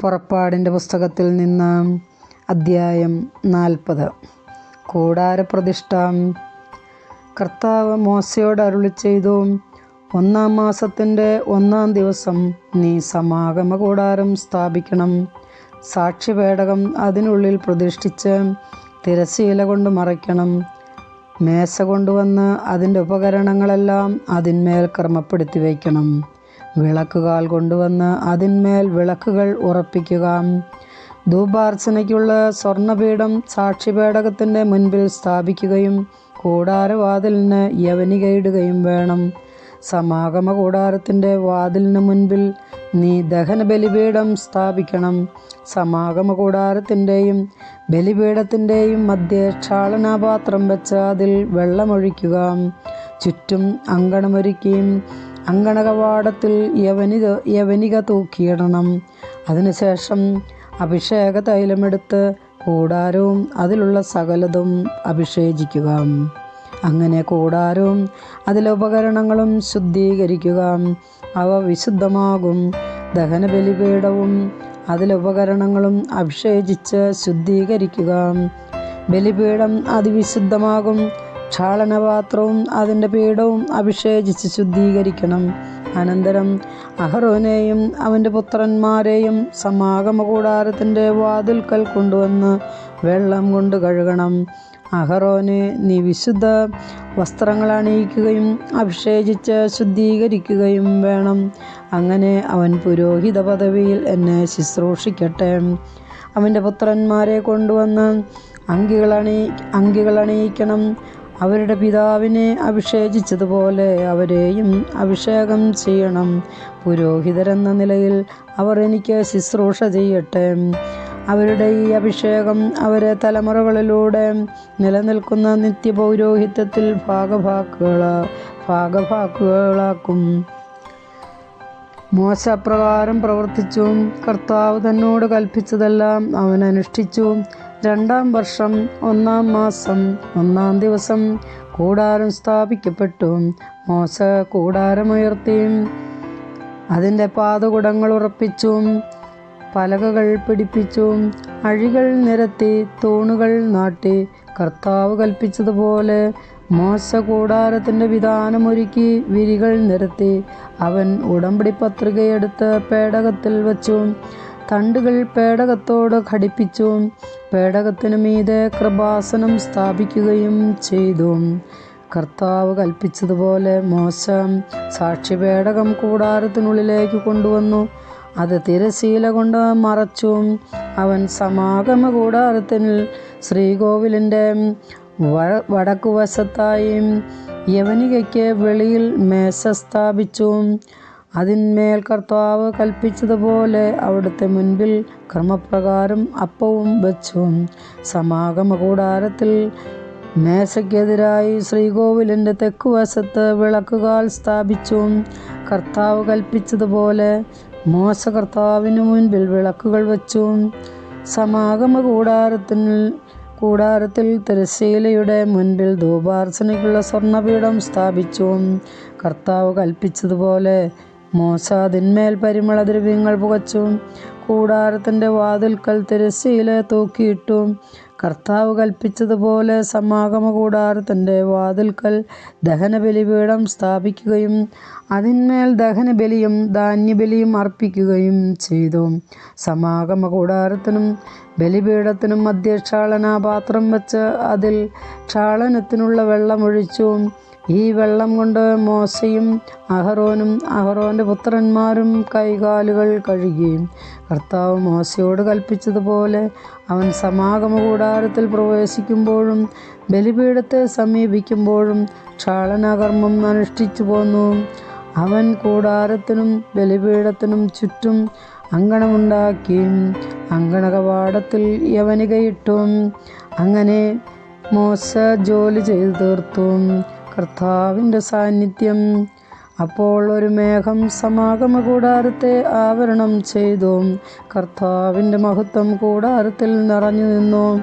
പുറപ്പാടിന്റെ പുസ്തകത്തിൽ നിന്ന് അദ്ധ്യായം നാൽപ്പത്. കൂടാരപ്രതിഷ്ഠ. കർത്താവ് മോശയോട് അരുളി ചെയ്തു ഒന്നാം മാസത്തിന്റെ ഒന്നാം ദിവസം നീ സമാഗമ കൂടാരം സ്ഥാപിക്കണം. സാക്ഷിപേടകം അതിനുള്ളിൽ പ്രതിഷ്ഠിച്ച് തിരശ്ശീല കൊണ്ട് മറയ്ക്കണം. മേശ കൊണ്ടുവന്ന് അതിന്റെ ഉപകരണങ്ങളെല്ലാം അതിന്മേൽ ക്രമപ്പെടുത്തി വയ്ക്കണം. വിളക്കുകാൽ കൊണ്ടുവന്ന് അതിന്മേൽ വിളക്കുകൾ ഉറപ്പിക്കുക. ധൂപാർച്ചനയ്ക്കുള്ള സ്വർണപീഠം സാക്ഷിപേടകത്തിന്റെ മുൻപിൽ സ്ഥാപിക്കുകയും കൂടാരവാതിലിന് യവനികയിടുകയും വേണം. സമാഗമ കൂടാരത്തിന്റെ വാതിലിന് മുൻപിൽ നീ ദഹന ബലിപീഠം സ്ഥാപിക്കണം. സമാഗമ കൂടാരത്തിന്റെയും ബലിപീഠത്തിന്റെയും മധ്യേ ക്ഷാളനാപാത്രം വെച്ച് അതിൽ വെള്ളമൊഴിക്കുക. ചുറ്റും അങ്കണമൊരുക്കിയും അങ്കണകവാടത്തിൽ യവനിക യവനിക തൂക്കിയിടണം. അതിനുശേഷം അഭിഷേക തൈലമെടുത്ത് കൂടാരവും അതിലുള്ള സകലതും അഭിഷേചിക്കുക. അങ്ങനെ കൂടാരവും അതിലെ ഉപകരണങ്ങളും ശുദ്ധീകരിക്കുക. അവ വിശുദ്ധമാകും. ദഹന ബലിപീഠവും അതിലെ ഉപകരണങ്ങളും അഭിഷേചിച്ച് ശുദ്ധീകരിക്കുക. ബലിപീഠം അതിവിശുദ്ധമാകും. ക്ഷാളനപാത്രവും അതിന്റെ പീഠവും അഭിഷേചിച്ച് ശുദ്ധീകരിക്കണം. അനന്തരം അഹറോനെയും അവന്റെ പുത്രന്മാരെയും സമാഗമ കൂടാരത്തിന്റെ വാതിൽക്കൽ കൊണ്ടുവന്ന് വെള്ളം കൊണ്ട് കഴുകണം. അഹറോനെ നീ വിശുദ്ധ വസ്ത്രങ്ങൾ അണിയിക്കുകയും അഭിഷേചിച്ച് ശുദ്ധീകരിക്കുകയും വേണം. അങ്ങനെ അവൻ പുരോഹിത പദവിയിൽ എന്നെ ശുശ്രൂഷിക്കട്ടെ. അവന്റെ പുത്രന്മാരെ കൊണ്ടുവന്ന് അങ്കികളണി അങ്കികളണിയിക്കണം. അവരുടെ പിതാവിനെ അഭിഷേചിച്ചതുപോലെ അവരെയും അഭിഷേകം ചെയ്യണം. പുരോഹിതരെന്ന നിലയിൽ അവർ എനിക്ക് ശുശ്രൂഷ ചെയ്യട്ടെ. അവരുടെ ഈ അഭിഷേകം അവരെ തലമുറകളിലൂടെ നിലനിൽക്കുന്ന നിത്യപൗരോഹിത്യത്തിൽ ഭാഗഭാക്കുകളാ ഭാഗഭാക്കുകളാക്കും. മോശപ്രകാരം പ്രവർത്തിച്ചും പ്രവർത്തിച്ചു കർത്താവ് തന്നോട് കൽപ്പിച്ചതെല്ലാം അവൻ അനുഷ്ഠിച്ചു. രണ്ടാം വർഷം ഒന്നാം മാസം ഒന്നാം ദിവസം കൂടാരം സ്ഥാപിക്കപ്പെട്ടു. മോശ കൂടാരമുയർത്തി. അതിന്റെ പാതകുടങ്ങൾ ഉറപ്പിച്ചു. പലകകൾ പിടിപ്പിച്ചു. അഴികൾ നിരത്തി തൂണുകൾ നാട്ടി കർത്താവ് കൽപ്പിച്ചതുപോലെ മോശ കൂടാരത്തിന്റെ വിധാനമൊരുക്കി വിരികൾ നിരത്തി അവൻ ഉടമ്പടി പത്രികയെടുത്ത് പേടകത്തിൽ വച്ചു. തണ്ടുകൾ പേടകത്തോട് ഘടിപ്പിച്ചു പേടകത്തിനു മീതെ കൃപാസനം സ്ഥാപിക്കുകയും ചെയ്തു. കർത്താവ് കൽപ്പിച്ചതുപോലെ മോശ സാക്ഷിപേടകം കൂടാരത്തിനുള്ളിലേക്ക് കൊണ്ടുവന്നു. അത് തിരശീല കൊണ്ട് മറച്ചു. അവൻ സമാഗമ കൂടാരത്തിൽ ശ്രീകോവിലിന്റെ വടക്കുവശത്തായി യവനികയ്ക്ക് വെളിയിൽ മേശ സ്ഥാപിച്ചു. അതിന്മേൽ കർത്താവ് കൽപ്പിച്ചതുപോലെ അവിടുത്തെ മുൻപിൽ ക്രമപ്രകാരം അപ്പവും വെച്ചു സമാഗമ കൂടാരത്തിൽ മേശയ്ക്കെതിരായി ശ്രീകോവിലിന്റെ തെക്കുവശത്ത് വിളക്കുകാൽ സ്ഥാപിച്ചു കർത്താവ് കൽപ്പിച്ചതുപോലെ മോശ കർത്താവിന് മുൻപിൽ വിളക്കുകൾ വച്ചു സമാഗമ കൂടാരത്തിൽ കൂടാരത്തിൽ തിരശ്ശീലയുടെ മുൻപിൽ ധൂപാർച്ചനയ്ക്കുള്ള സ്വർണപീഠം സ്ഥാപിച്ചു കർത്താവ് കൽപ്പിച്ചതുപോലെ മോശ അതിന്മേൽ പരിമളദ്രവ്യങ്ങൾ പുകച്ചു. കൂടാരത്തിന്റെ വാതിൽക്കൽ തിരശ്ശീല തൂക്കിയിട്ടു. കർത്താവ് കൽപ്പിച്ചതുപോലെ സമാഗമ കൂടാരത്തിന്റെ വാതിൽക്കൽ ദഹനബലിപീഠം സ്ഥാപിക്കുകയും അതിന്മേൽ ദഹനബലിയും ധാന്യബലിയും അർപ്പിക്കുകയും ചെയ്തു. സമാഗമ കൂടാരത്തിനും ബലിപീഠത്തിനും മധ്യക്ഷാളനാപാത്രം വെച്ച് അതിൽ ക്ഷാളനത്തിനുള്ള വെള്ളമൊഴിച്ചു. ഈ വെള്ളം കൊണ്ട് മോശയും അഹറോനും അഹറോന്റെ പുത്രന്മാരും കൈകാലുകൾ കഴുകി കർത്താവ് മോശയോട് കൽപ്പിച്ചതുപോലെ അവൻ സമാഗമ കൂടാരത്തിൽ പ്രവേശിക്കുമ്പോഴും ബലിപീഠത്തെ സമീപിക്കുമ്പോഴും ക്ഷാളനകർമ്മം അനുഷ്ഠിച്ചു പോന്നു. അവൻ കൂടാരത്തിനും ബലിപീഠത്തിനും ചുറ്റും അങ്കണമുണ്ടാക്കി അങ്കണകവാടത്തിൽ യവനികയിട്ടും അങ്ങനെ മോശ ജോലി ചെയ്തു തീർത്തു. കർത്താവിന്റെ സാന്നിധ്യം. അപ്പോൾ ഒരു മേഘം സമാഗമ കൂടാരത്തെ ആവരണം ചെയ്തു. കർത്താവിന്റെ മഹത്വം കൂടാരത്തിൽ നിറഞ്ഞു നിന്നു.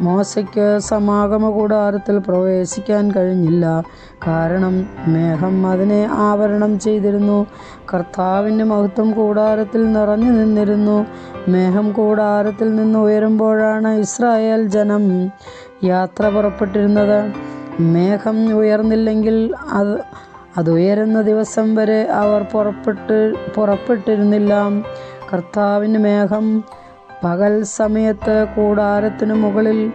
മോശയ്ക്ക് സമാഗമ കൂടാരത്തിൽ പ്രവേശിക്കാൻ കഴിഞ്ഞില്ല. കാരണം മേഘം അതിനെ ആവരണം ചെയ്തിരുന്നു. കർത്താവിന്റെ മഹത്വം കൂടാരത്തിൽ നിറഞ്ഞു നിന്നിരുന്നു. മേഘം കൂടാരത്തിൽ നിന്ന് ഉയരുമ്പോഴാണ് ഇസ്രായേൽ ജനം യാത്ര പുറപ്പെട്ടിരുന്നത്. മേഘം ഉയർന്നില്ലെങ്കിൽ അത് അത് ഉയരുന്ന ദിവസം വരെ അവർ പുറപ്പെട്ട് പുറപ്പെട്ടിരുന്നില്ല. കർത്താവിന് മേഘം പകൽ സമയത്ത് കൂടാരത്തിനു മുകളിൽ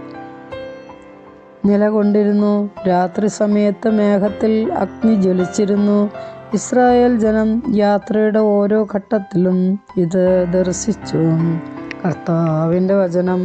നിലകൊണ്ടിരുന്നു. രാത്രി സമയത്ത് മേഘത്തിൽ അഗ്നി ജ്വലിച്ചിരുന്നു. ഇസ്രായേൽ ജനം യാത്രയുടെ ഓരോ ഘട്ടത്തിലും ഇത് ദർശിച്ചു. കർത്താവിന്റെ വചനം.